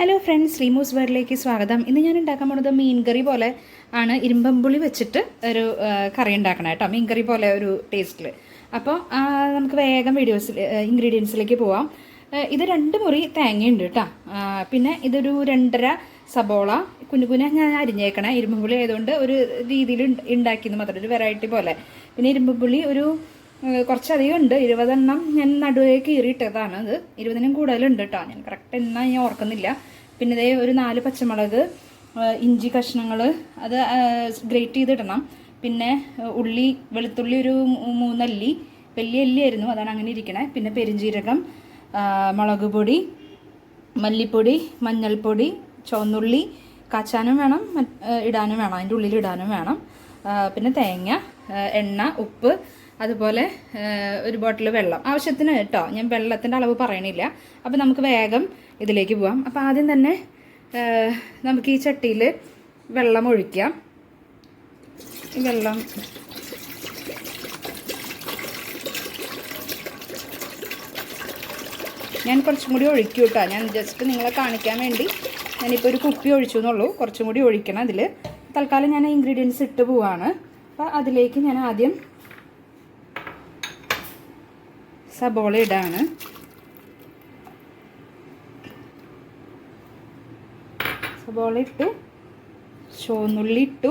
Hello friends ശ്രീമൂസ് വേർഡിലേക്ക് സ്വാഗതം. ഇന്ന് ഞാൻ ഉണ്ടാക്കാൻ പോകുന്നത് മീൻ കറി പോലെ ആണ്. ഇരുമ്പമ്പുളി വെച്ചിട്ട് ഒരു കറി ഉണ്ടാക്കണം കേട്ടോ മീൻ കറി പോലെ ഒരു ടേസ്റ്റിൽ അപ്പോൾ നമുക്ക് വേഗം വീഡിയോസിൽ ഇൻഗ്രീഡിയൻസിലേക്ക് പോവാം. ഇത് രണ്ട് മുറി തേങ്ങയുണ്ട് കേട്ടോ പിന്നെ ഇതൊരു രണ്ടര സബോള കുഞ്ഞു കുഞ്ഞ ഞാൻ അരിഞ്ഞേക്കണേ. ഇരുമ്പുള്ളി ആയതുകൊണ്ട് ഒരു രീതിയിൽ ഉണ്ടാക്കിയെന്ന് മാത്രം. ഒരു വെറൈറ്റി പോലെ. പിന്നെ ഇരുമ്പുള്ളി ഒരു കുറച്ചധികം ഉണ്ട്. ഇരുപതെണ്ണം ഞാൻ നടുവേക്ക് കീറിയിട്ടതാണ് അത്. ഇരുപതിനും കൂടുതലുണ്ട് കേട്ടോ ഞാൻ കറക്റ്റ് എന്നാ ഞാൻ ഓർക്കുന്നില്ല. പിന്നെ ഇതേ ഒരു നാല് പച്ചമുളക് ഇഞ്ചി കഷ്ണങ്ങൾ അത് ഗ്രേറ്റ് ചെയ്തിടണം. പിന്നെ ഉള്ളി വെളുത്തുള്ളി ഒരു മൂന്നല്ലി വലിയ അല്ലിയായിരുന്നു അതാണ് അങ്ങനെ ഇരിക്കണേ. പിന്നെ പെരിഞ്ജീരകം മുളക് പൊടി മല്ലിപ്പൊടി മഞ്ഞൾപ്പൊടി ചുവന്നുള്ളി കാച്ചാനും വേണം ഇടാനും വേണം. അതിന്റെ ഉള്ളിൽ ഇടാനും വേണം. പിന്നെ തേങ്ങ എണ്ണ ഉപ്പ് അതുപോലെ ഒരു ബോട്ടിൽ വെള്ളം. ആവശ്യത്തിന് കേട്ടോ ഞാൻ വെള്ളത്തിന്റെ അളവ് പറയണില്ല. അപ്പോൾ നമുക്ക് വേഗം ഇതിലേക്ക് പോവാം. അപ്പോൾ ആദ്യം തന്നെ നമുക്ക് ഈ ചട്ടിയിൽ വെള്ളം ഒഴിക്കാം. വെള്ളം ഞാൻ കുറച്ചും കൂടി ഒഴിക്കും കേട്ടോ ഞാൻ ജസ്റ്റ് നിങ്ങളെ കാണിക്കാൻ വേണ്ടി ഞാനിപ്പോൾ ഒരു കുപ്പി ഒഴിച്ചു എന്നുള്ളൂ കുറച്ചും കൂടി ഒഴിക്കണം അതിൽ തൽക്കാലം ഞാൻ ഇൻഗ്രീഡിയൻസ് ഇട്ട് പോവാണ്. അപ്പോൾ അതിലേക്ക് ഞാൻ ആദ്യം സബോള ഇടാണ്. സബോള ഇട്ടു. ചുവന്നുള്ളി ഇട്ടു.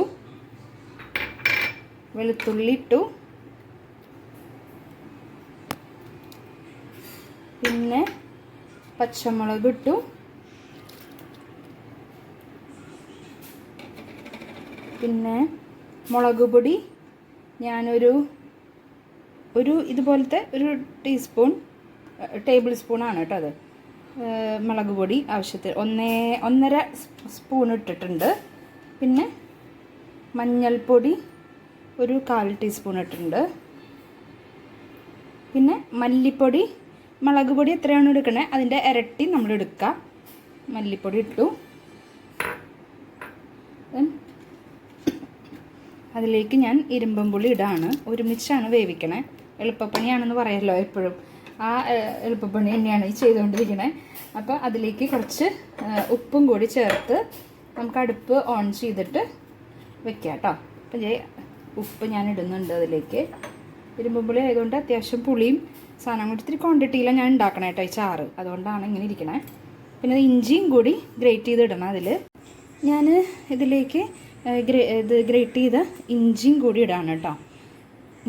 വെളുത്തുള്ളി ഇട്ടു. പിന്നെ പച്ചമുളക് ഇട്ടു. പിന്നെ മുളക് പൊടി. ഞാനൊരു ഒരു ഇതുപോലത്തെ ഒരു ടീസ്പൂൺ ടേബിൾ സ്പൂണാണ് കേട്ടോ അത്. മുളക് പൊടി ആവശ്യത്തിന് ഒന്നേ ഒന്നര സ്പൂൺ ഇട്ടിട്ടുണ്ട്. പിന്നെ മഞ്ഞൾപ്പൊടി ഒരു കാൽ ടീസ്പൂൺ ഇട്ടിട്ടുണ്ട്. പിന്നെ മല്ലിപ്പൊടി മുളക് പൊടി എത്രയാണ് എടുക്കണേ അതിന്റെ ഇരട്ടി നമ്മൾ എടുക്കുക മല്ലിപ്പൊടി ഇട്ടു. അതിലേക്ക് ഞാൻ ഇരുമ്പം പുളി ഇടാണ്. ഒരുമിച്ചാണ് വേവിക്കണേ. എളുപ്പപ്പണിയാണെന്ന് പറയല്ലോ എപ്പോഴും. ആ എളുപ്പപ്പണി തന്നെയാണ് ഈ ചെയ്തുകൊണ്ടിരിക്കുന്നത് അപ്പോൾ അതിലേക്ക് കുറച്ച് ഉപ്പും കൂടി ചേർത്ത് നമുക്ക് അടുപ്പ് ഓൺ ചെയ്തിട്ട് വെക്കാം കേട്ടോ. അപ്പം ഉപ്പ് ഞാൻ ഇടുന്നുണ്ട് അതിലേക്ക്. ഇരുമ്പുള്ളി ആയതുകൊണ്ട് അത്യാവശ്യം പുളിയും സാധനം കൂടി ഇത്തിരി ക്വാണ്ടിറ്റിയിലാണ് ഞാൻ ഉണ്ടാക്കണേ കേട്ടോ ഈ ചാറ്. അതുകൊണ്ടാണ് ഇങ്ങനെ ഇരിക്കണേ. പിന്നെ ഇഞ്ചിയും കൂടി ഗ്രേറ്റ് ചെയ്ത് ഇടണം അതിൽ ഞാൻ ഇതിലേക്ക് ഗ്രേ ഇത് ഗ്രേറ്റ് ചെയ്ത ഇഞ്ചിയും കൂടി ഇടാണ് കേട്ടോ.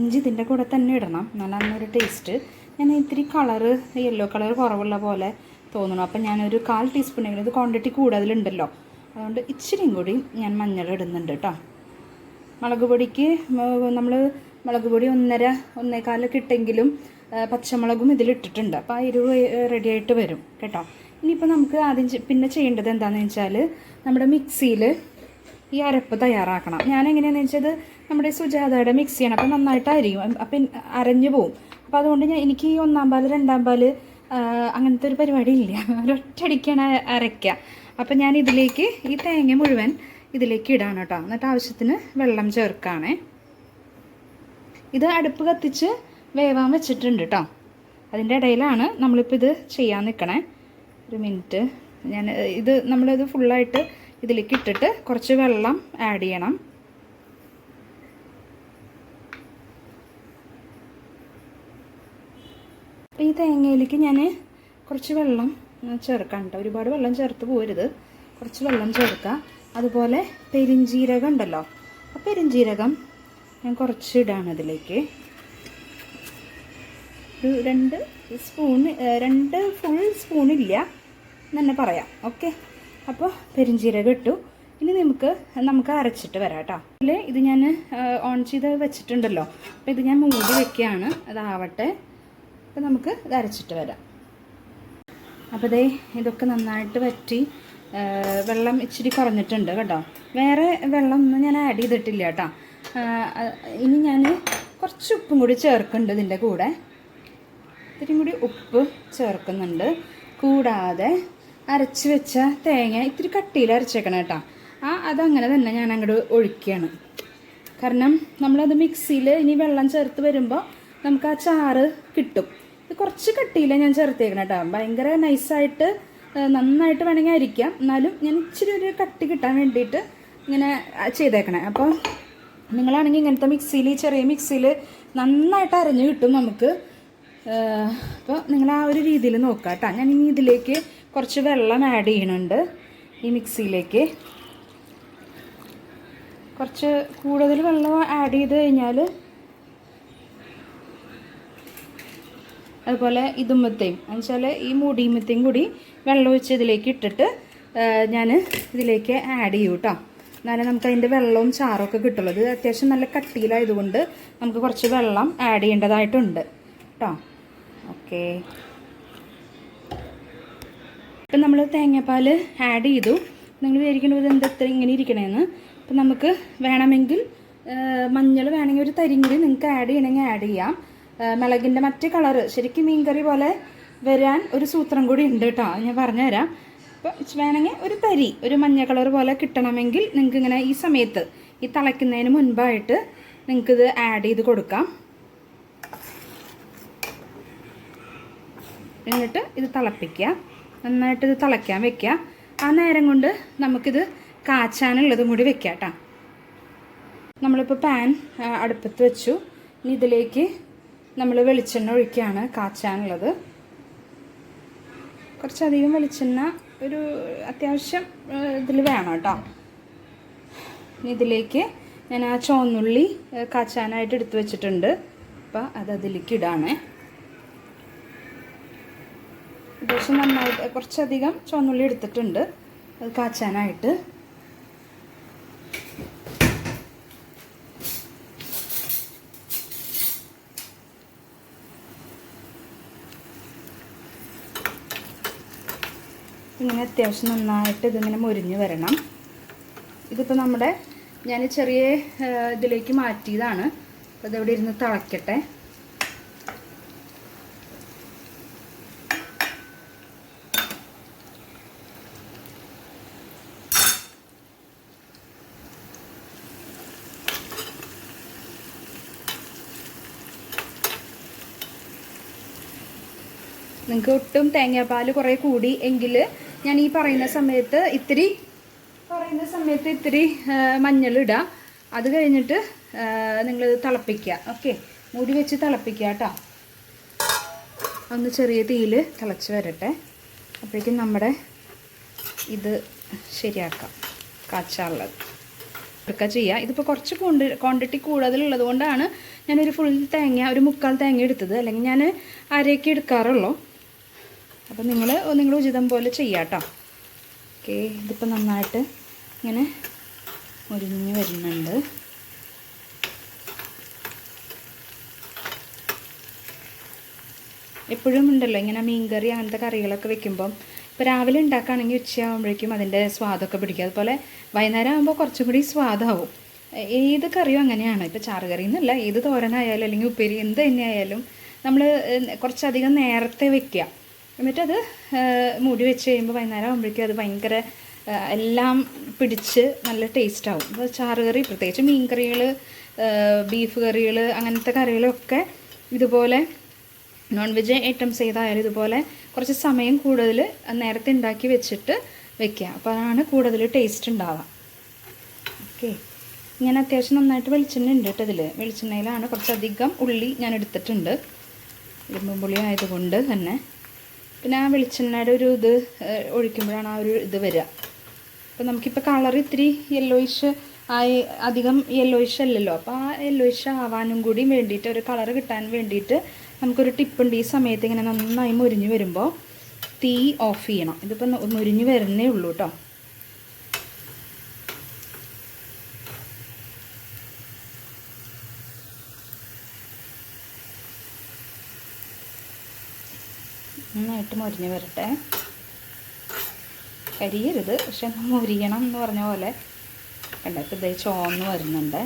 ഇഞ്ചി ഇതിന്റെ കൂടെ തന്നെ ഇടണം. നല്ലൊരു ടേസ്റ്റ് ഞാൻ ഇത്തിരി കളറ് യെല്ലോ കളർ കുറവുള്ള പോലെ തോന്നുന്നു. അപ്പം ഞാനൊരു കാൽ ടീസ്പൂണെങ്കിലും ഇത് ക്വാണ്ടിറ്റി കൂടുതലുണ്ടല്ലോ. അതുകൊണ്ട് ഇച്ചിരിയും കൂടി ഞാൻ മഞ്ഞൾ ഇടുന്നുണ്ട് കേട്ടോ മുളക് പൊടിക്ക് നമ്മൾ മുളക് പൊടി ഒന്നര ഒന്നേകാലൊക്കെ ഇട്ടെങ്കിലും പച്ചമുളകും ഇതിലിട്ടിട്ടുണ്ട്. അപ്പോൾ ആ എരിവ് റെഡി ആയിട്ട് വരും കേട്ടോ. ഇനിയിപ്പോൾ നമുക്ക് ആദ്യം പിന്നെ ചെയ്യേണ്ടത് എന്താണെന്ന് വെച്ചാൽ നമ്മുടെ മിക്സിയിൽ ഈ അരപ്പ് തയ്യാറാക്കണം. ഞാൻ എങ്ങനെയാണെന്ന് വെച്ചാൽ നമ്മുടെ സുജാതയുടെ മിക്സിയാണ് അപ്പോൾ നന്നായിട്ട് അരിയും അപ്പം അരഞ്ഞു പോവും. അപ്പോൾ അതുകൊണ്ട് ഞാൻ എനിക്ക് ഈ ഒന്നാം പാൽ രണ്ടാം പാൽ അങ്ങനത്തെ ഒരു പരിപാടി ഇല്ല. ഒരൊറ്റടിക്കാണ് അരയ്ക്കുക അപ്പം ഞാൻ ഇതിലേക്ക് ഈ തേങ്ങ മുഴുവൻ ഇതിലേക്ക് ഇടാണ് കേട്ടോ. എന്നിട്ട് ആവശ്യത്തിന് വെള്ളം ചേർക്കുകയാണേ ഇത് അടുപ്പ് കത്തിച്ച് വേവാൻ വെച്ചിട്ടുണ്ട് കേട്ടോ. അതിന്റെ ഇടയിലാണ് നമ്മളിപ്പോൾ ഇത് ചെയ്യാൻ നിൽക്കണേ. ഒരു മിനിറ്റ്. ഞാൻ ഇത് നമ്മളിത് ഫുള്ളായിട്ട് ഇതിലേക്ക് ഇട്ടിട്ട് കുറച്ച് വെള്ളം ആഡ് ചെയ്യണം. അപ്പോൾ ഈ തേങ്ങയിലേക്ക് ഞാൻ കുറച്ച് വെള്ളം ചേർക്കാം കേട്ടോ ഒരുപാട് വെള്ളം ചേർത്ത് പോരുത്. കുറച്ച് വെള്ളം ചേർക്കുക അതുപോലെ പെരിഞ്ജീരകം ഉണ്ടല്ലോ. ആ പെരിഞ്ജീരകം ഞാൻ കുറച്ച് ഇടാണ് അതിലേക്ക്. ഒരു രണ്ട് സ്പൂൺ രണ്ട് ഫുൾ സ്പൂണില്ല എന്ന് പറയാം. ഓക്കെ? അപ്പോൾ പെരിഞ്ജീരകം ഇട്ടു. ഇനി നമുക്ക് നമുക്ക് അരച്ചിട്ട് വരാം കേട്ടോ ഇത് ഞാൻ ഓൺ ചെയ്ത് വെച്ചിട്ടുണ്ടല്ലോ. അപ്പോൾ ഇത് ഞാൻ മൂടി വെക്കുകയാണ്. അതാവട്ടെ. അപ്പോൾ നമുക്ക് അരച്ചിട്ട് വരാം. അപ്പോൾ ദേ ഇതൊക്കെ നന്നായിട്ട് വറ്റി വെള്ളം ഇച്ചിരി കുറഞ്ഞിട്ടുണ്ട് കേട്ടോ. വേറെ വെള്ളം ഒന്നും ഞാൻ ആഡ് ചെയ്തിട്ടില്ല കേട്ടോ. ഇനി ഞാൻ കുറച്ച് ഉപ്പും കൂടി ചേർക്കുന്നുണ്ട് ഇതിന്റെ കൂടെ. ഇത്തിരി കൂടി ഉപ്പ് ചേർക്കുന്നുണ്ട്. കൂടാതെ അരച്ച് വെച്ച തേങ്ങ ഇത്തിരി കട്ടിയിൽ അരച്ചേക്കണം കേട്ടോ. ആ അതങ്ങനെ തന്നെ ഞാൻ അങ്ങോട്ട് ഒഴിക്കുകയാണ്. കാരണം നമ്മളത് മിക്സിയിൽ ഇനി വെള്ളം ചേർത്ത് വരുമ്പോൾ നമുക്ക് ആ ചാറ് കിട്ടും. ഇത് കുറച്ച് കട്ടിയില്ല ഞാൻ ചേർത്തേക്കണം കേട്ടോ ഭയങ്കര നൈസായിട്ട് നന്നായിട്ട് വേണമെങ്കിൽ അരിക്കാം. എന്നാലും ഞാൻ ഇച്ചിരി ഒരു കട്ടി കിട്ടാൻ വേണ്ടിയിട്ട് ഇങ്ങനെ ചെയ്തേക്കണേ. അപ്പോൾ നിങ്ങളാണെങ്കിൽ ഇങ്ങനത്തെ മിക്സിയിൽ ചെറിയ മിക്സിയിൽ നന്നായിട്ട് അരഞ്ഞ് കിട്ടും നമുക്ക്. അപ്പോൾ നിങ്ങൾ ആ ഒരു രീതിയിൽ നോക്കുക കേട്ടോ ഞാൻ ഇനി ഇതിലേക്ക് കുറച്ച് വെള്ളം ആഡ് ചെയ്യണുണ്ട് ഈ മിക്സിയിലേക്ക് കുറച്ച് കൂടുതൽ വെള്ളം ആഡ് ചെയ്ത് കഴിഞ്ഞാൽ അതുപോലെ ഇതുമ്മത്തെയും എന്നുവെച്ചാൽ ഈ മുടിയുമ്മത്തെയും കൂടി വെള്ളമൊഴിച്ച് ഇതിലേക്ക് ഇട്ടിട്ട് ഞാൻ ഇതിലേക്ക് ആഡ് ചെയ്യും കേട്ടോ എന്നാലും നമുക്ക് അതിന്റെ വെള്ളവും ചാറൊക്കെ കിട്ടുള്ളൂ. ഇത് അത്യാവശ്യം നല്ല കട്ടിയിലായതുകൊണ്ട് നമുക്ക് കുറച്ച് വെള്ളം ആഡ് ചെയ്യേണ്ടതായിട്ടുണ്ട് കേട്ടോ ഓക്കെ. ഇപ്പം നമ്മൾ തേങ്ങാപ്പാൽ ആഡ് ചെയ്തു. നിങ്ങൾ വിചാരിക്കുന്നത് എന്താ ഇങ്ങനെ ഇരിക്കണേന്ന്? അപ്പം നമുക്ക് വേണമെങ്കിൽ മഞ്ഞൾ വേണമെങ്കിൽ ഒരു തരിങ്ങിൽ നിങ്ങൾക്ക് ആഡ് ചെയ്യണമെങ്കിൽ ആഡ് ചെയ്യാം. മിളകിന്റെ മറ്റ് കളറ് ശരിക്കും മീൻകറി പോലെ വരാൻ ഒരു സൂത്രം കൂടി ഉണ്ട് കേട്ടോ ഞാൻ പറഞ്ഞുതരാം. അപ്പോൾ വേണമെങ്കിൽ ഒരു തരി ഒരു മഞ്ഞ കളർ പോലെ കിട്ടണമെങ്കിൽ നിങ്ങൾക്ക് ഇങ്ങനെ ഈ സമയത്ത് ഈ തിളയ്ക്കുന്നതിന് മുൻപായിട്ട് നിങ്ങൾക്കിത് ആഡ് ചെയ്ത് കൊടുക്കാം. എന്നിട്ട് ഇത് തിളപ്പിക്കുക. നന്നായിട്ട് ഇത് തിളയ്ക്കാൻ വെക്കുക. ആ നേരം കൊണ്ട് നമുക്കിത് കാച്ചാനുള്ളതും കൂടി വെക്കാം കേട്ടോ നമ്മളിപ്പോൾ പാൻ അടുപ്പത്ത് വെച്ചു. ഇനി ഇതിലേക്ക് നമ്മൾ വെളിച്ചെണ്ണ ഒഴിക്കുകയാണ് കാച്ചാനുള്ളത്. കുറച്ചധികം വെളിച്ചെണ്ണ ഒരു അത്യാവശ്യം ഇതിൽ വേണം കേട്ടോ. ഇതിലേക്ക് ഞാൻ ആ ചുവന്നുള്ളി കാച്ചാനായിട്ട് എടുത്തു വെച്ചിട്ടുണ്ട്. അപ്പോൾ അത് അതിലേക്ക് ഇടാണേ. അത്യാവശ്യം നന്നായിട്ട് കുറച്ചധികം ചുവന്നുള്ളി എടുത്തിട്ടുണ്ട്. അത് കാച്ചാനായിട്ട്. ഇങ്ങനെ അത്യാവശ്യം നന്നായിട്ട് ഇതിങ്ങനെ മുരിഞ്ഞ് വരണം. ഇതിപ്പോൾ നമ്മുടെ ഞാൻ ചെറിയ ഇതിലേക്ക് മാറ്റിയതാണ്. അപ്പോൾ ഇതവിടെ ഇരുന്ന് തിളയ്ക്കട്ടെ നിങ്ങൾക്ക് ഒട്ടും തേങ്ങാപ്പാൽ കുറേ കൂടി എങ്കിൽ ഞാൻ ഈ പറയുന്ന സമയത്ത് ഇത്തിരി പറയുന്ന സമയത്ത് ഇത്തിരി മഞ്ഞൾ ഇടുക അത് കഴിഞ്ഞിട്ട് നിങ്ങൾ തിളപ്പിക്കുക. ഓക്കെ? മൂടി വെച്ച് തിളപ്പിക്കുക കേട്ടോ. ഒന്ന് ചെറിയ തീയിൽ തിളച്ച് വരട്ടെ. അപ്പോഴേക്കും നമ്മുടെ ഇത് ശരിയാക്കാം. കാച്ചാറുള്ളത് എടുക്കുക ചെയ്യുക ഇതിപ്പോൾ കുറച്ച് ക്വാണ്ടി ക്വാണ്ടിറ്റി കൂടുതലുള്ളത് കൊണ്ടാണ് ഞാനൊരു ഫുൾ തേങ്ങ ഒരു മുക്കാൽ തേങ്ങ എടുത്തത്. അല്ലെങ്കിൽ ഞാൻ അരയൊക്കെ എടുക്കാറുള്ളൂ. അപ്പോൾ നിങ്ങൾ നിങ്ങൾ ഉചിതം പോലെ ചെയ്യാം കേട്ടോ ഓക്കെ ഇതിപ്പോൾ നന്നായിട്ട് ഇങ്ങനെ മുരിഞ്ഞ് വരുന്നുണ്ട്. എപ്പോഴും ഉണ്ടല്ലോ ഇങ്ങനെ മീൻകറി അങ്ങനത്തെ കറികളൊക്കെ വെക്കുമ്പം. ഇപ്പോൾ രാവിലെ ഉണ്ടാക്കുകയാണെങ്കിൽ ഉച്ചയാകുമ്പോഴേക്കും അതിന്റെ സ്വാദൊക്കെ പിടിക്കും. അതുപോലെ വൈകുന്നേരം ആകുമ്പോൾ കുറച്ചും കൂടി സ്വാദാവും. ഏത് കറിയും അങ്ങനെയാണ്. ഇപ്പോൾ ചാറുകറി എന്നല്ല ഏത് തോരനായാലും അല്ലെങ്കിൽ ഉപ്പേരി എന്ത് തന്നെ ആയാലും നമ്മൾ കുറച്ചധികം നേരത്തെ വെക്കുക. എന്നിട്ടത് മൂടി വെച്ച് കഴിയുമ്പോൾ വൈകുന്നേരം ആകുമ്പോഴേക്കും അത് ഭയങ്കര എല്ലാം പിടിച്ച് നല്ല ടേസ്റ്റ് ആവും. ഇപ്പോൾ ചാറുകറി പ്രത്യേകിച്ച് മീൻ കറികൾ ബീഫ് കറികൾ അങ്ങനത്തെ കറികളൊക്കെ ഇതുപോലെ നോൺ വെജ് ഐറ്റംസ് ചെയ്തായാലും ഇതുപോലെ കുറച്ച് സമയം കൂടുതൽ നേരത്തെ ഉണ്ടാക്കി വെച്ചിട്ട് വെക്കുക അപ്പോൾ അതാണ് കൂടുതൽ ടേസ്റ്റ് ഉണ്ടാവുക ഓക്കെ. ഞാൻ അത്യാവശ്യം നന്നായിട്ട് വെളിച്ചെണ്ണ ഉണ്ട് കേട്ടോ ഇതിൽ വെളിച്ചെണ്ണയിലാണ് കുറച്ചധികം ഉള്ളി ഞാൻ എടുത്തിട്ടുണ്ട്. ഇരുമ്പുള്ളി ആയതുകൊണ്ട് തന്നെ. പിന്നെ ആ വെളിച്ചെണ്ണയുടെ ഒരു ഇത് ഒഴിക്കുമ്പോഴാണ് ആ ഒരു ഇത് വരിക. അപ്പോൾ നമുക്കിപ്പോൾ കളർ ഇത്തിരി യെല്ലോയിഷ് ആയി അധികം യെല്ലോയിഷ് അല്ലല്ലോ. അപ്പോൾ ആ യെല്ലോയിഷ് ആവാനും കൂടി വേണ്ടിയിട്ട് ഒരു കളർ കിട്ടാൻ വേണ്ടിയിട്ട് നമുക്കൊരു ടിപ്പുണ്ട് ഈ സമയത്ത് ഇങ്ങനെ നന്നായി മുരിഞ്ഞ് വരുമ്പോൾ തീ ഓഫ് ചെയ്യണം. ഇതിപ്പോൾ മുരിഞ്ഞ് വരുന്നേ ഉള്ളൂ കേട്ടോ നന്നായിട്ട് മുരിഞ്ഞ് വരട്ടെ. കരിയരുത് പക്ഷെ മുരിയണം എന്ന് പറഞ്ഞ പോലെ. കണ്ടോ ഇപ്പം ഇതേ ചോന്ന് വരുന്നുണ്ട്.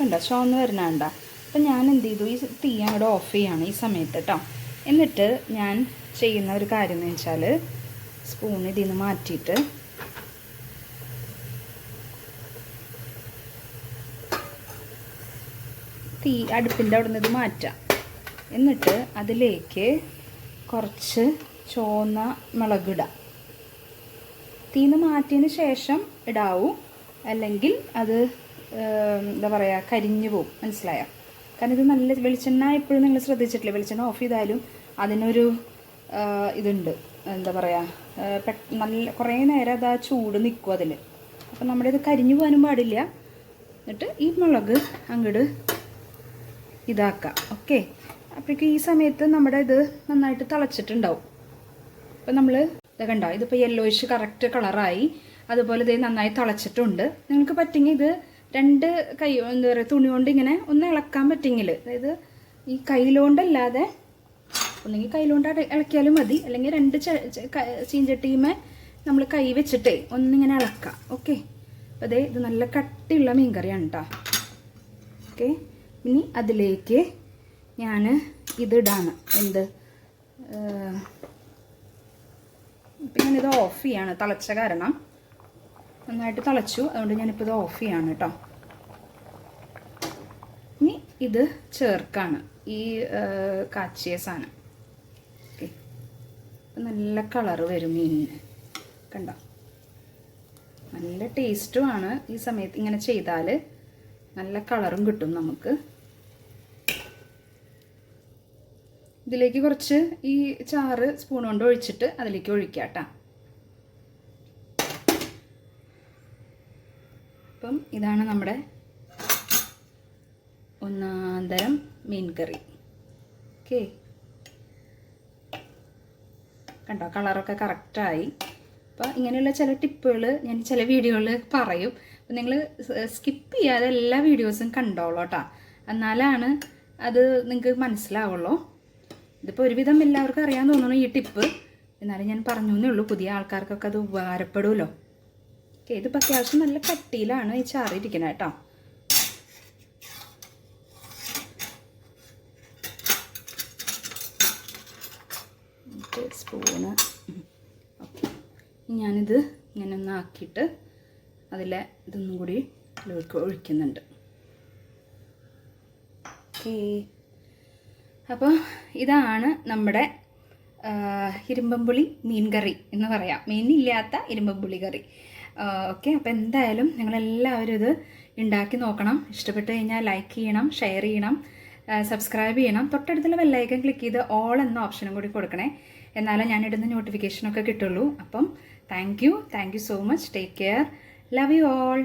കണ്ടോ ചോന്ന് വരുന്ന കണ്ട. അപ്പം ഞാൻ എന്ത് ചെയ്തു? ഈ തീ അങ്ങോട്ട് ഓഫ് ചെയ്യാണ് ഈ സമയത്ത് കേട്ടോ. എന്നിട്ട് ഞാൻ ചെയ്യുന്ന ഒരു കാര്യം എന്ന് വെച്ചാൽ സ്പൂൺ ഇതിൽ നിന്ന് മാറ്റിയിട്ട് തീ അടുപ്പിന്റെ അവിടെ നിന്ന് ഇത് മാറ്റാം. എന്നിട്ട് അതിലേക്ക് കുറച്ച് ചുവന്ന മുളകിടാം തീന്ന് മാറ്റിയതിന് ശേഷം ഇടാവും. അല്ലെങ്കിൽ അത് എന്താ പറയുക കരിഞ്ഞു പോകും മനസ്സിലായോ? കാരണം ഇത് നല്ല വെളിച്ചെണ്ണ എപ്പോഴും നിങ്ങൾ ശ്രദ്ധിച്ചിട്ടില്ല? വെളിച്ചെണ്ണ ഓഫ് ചെയ്താലും അതിനൊരു ഇതുണ്ട്. എന്താ പറയുക നല്ല കുറേ നേരം അത് ആ ചൂട് നിൽക്കും അതിൽ അപ്പം നമ്മുടെ ഇത് കരിഞ്ഞു പോകാനും പാടില്ല. എന്നിട്ട് ഈ മുളക് അങ്ങോട്ട് ഇതാക്കാം. ഓക്കെ അപ്പോഴേക്കും ഈ സമയത്ത് നമ്മുടെ ഇത് നന്നായിട്ട് തിളച്ചിട്ടുണ്ടാവും. അപ്പോൾ നമ്മൾ ഇത് കണ്ടോ? ഇതിപ്പോൾ യെല്ലോയിഷ് കറക്റ്റ് കളറായി അതുപോലെ ഇത് നന്നായി തിളച്ചിട്ടുണ്ട്. നിങ്ങൾക്ക് പറ്റുമെങ്കിൽ ഇത് രണ്ട് കൈ എന്താ പറയുക തുണി കൊണ്ട് ഇങ്ങനെ ഒന്ന് ഇളക്കാൻ പറ്റുമെങ്കിൽ അതായത് ഈ കയ്യിലോണ്ടല്ലാതെ ഒന്നെങ്കിൽ കയ്യിലോണ്ട് ഇളക്കിയാലും മതി. അല്ലെങ്കിൽ രണ്ട് ചീഞ്ചട്ടിയുമേ നമ്മൾ കൈ വെച്ചിട്ടേ ഒന്നിങ്ങനെ ഇളക്കാം. ഓക്കെ അപ്പോൾ അതെ ഇത് നല്ല കട്ടിയുള്ള മീൻ കറിയാണ് കേട്ടോ ഓക്കെ ഇനി അതിലേക്ക് ഞാൻ ഇതിടാണ്. എന്ത്? ഇപ്പം ഞാനിത് ഓഫ് ചെയ്യാണ്. തിളച്ച കാരണം. നന്നായിട്ട് തിളച്ചു. അതുകൊണ്ട് ഞാനിപ്പോൾ ഇത് ഓഫ് ചെയ്യാണ് കേട്ടോ ഇനി ഇത് ചേർക്കാണ്. ഈ കാച്ചിയ സാധനം. ഓക്കെ. നല്ല കളറ് വരും മീനിന്. കണ്ടോ? നല്ല ടേസ്റ്റുമാണ് ഈ സമയത്ത് ഇങ്ങനെ ചെയ്താൽ നല്ല കളറും കിട്ടും നമുക്ക്. ഇതിലേക്ക് കുറച്ച് ഈ ചാറ് സ്പൂൺ കൊണ്ട് ഒഴിച്ചിട്ട് അതിലേക്ക് ഒഴിക്കാം കേട്ടോ. അപ്പം ഇതാണ് നമ്മുടെ ഒന്നാം തരം മീൻ കറി ഓക്കെ. കണ്ടോ കളറൊക്കെ കറക്റ്റായി അപ്പോൾ ഇങ്ങനെയുള്ള ചില ടിപ്പുകൾ ഞാൻ ചില വീഡിയോകളിൽ പറയും. അപ്പം നിങ്ങൾ സ്കിപ്പ് ചെയ്യാതെ എല്ലാ വീഡിയോസും കണ്ടോളൂ കേട്ടോ എന്നാലാണ് അത് നിങ്ങൾക്ക് മനസ്സിലാവുള്ളൂ. ഇതിപ്പോൾ ഒരുവിധം എല്ലാവർക്കും അറിയാൻ തോന്നുന്നു ഈ ടിപ്പ് എന്നാലും ഞാൻ പറഞ്ഞു എന്നേ ഉള്ളൂ പുതിയ ആൾക്കാർക്കൊക്കെ അത് ഉപകാരപ്പെടുമല്ലോ ഓക്കെ ഇതിപ്പോൾ അത്യാവശ്യം നല്ല കട്ടിയിലാണ് ഈ ചാറിയിരിക്കുന്നത് കേട്ടോ സ്പൂണ് ഓക്കെ ഞാനിത് ഇങ്ങനെ ഒന്ന് ആക്കിയിട്ട് അതിലെ ഇതൊന്നും കൂടി ഇതിലേക്ക് ഒഴിക്കുന്നുണ്ട്. ഓക്കേ. അപ്പോൾ ഇതാണ് നമ്മുടെ ഇരുമ്പമ്പുളി മീൻ കറി എന്ന് പറയാം. മീനില്ലാത്ത ഇരുമ്പമ്പുളി കറി. ഓക്കെ. അപ്പോൾ എന്തായാലും നിങ്ങളെല്ലാവരും ഇത് ഉണ്ടാക്കി നോക്കണം. ഇഷ്ടപ്പെട്ട് കഴിഞ്ഞാൽ ലൈക്ക് ചെയ്യണം ഷെയർ ചെയ്യണം സബ്സ്ക്രൈബ് ചെയ്യണം. തൊട്ടടുത്തുള്ള ബെല്ലൈക്കൻ ക്ലിക്ക് ചെയ്ത് ഓൾ എന്ന ഓപ്ഷനും കൂടി കൊടുക്കണേ. എന്നാലേ ഞാനിടുന്ന നോട്ടിഫിക്കേഷനൊക്കെ കിട്ടുള്ളൂ. അപ്പം thank you. Thank you so much. Take care. Love you all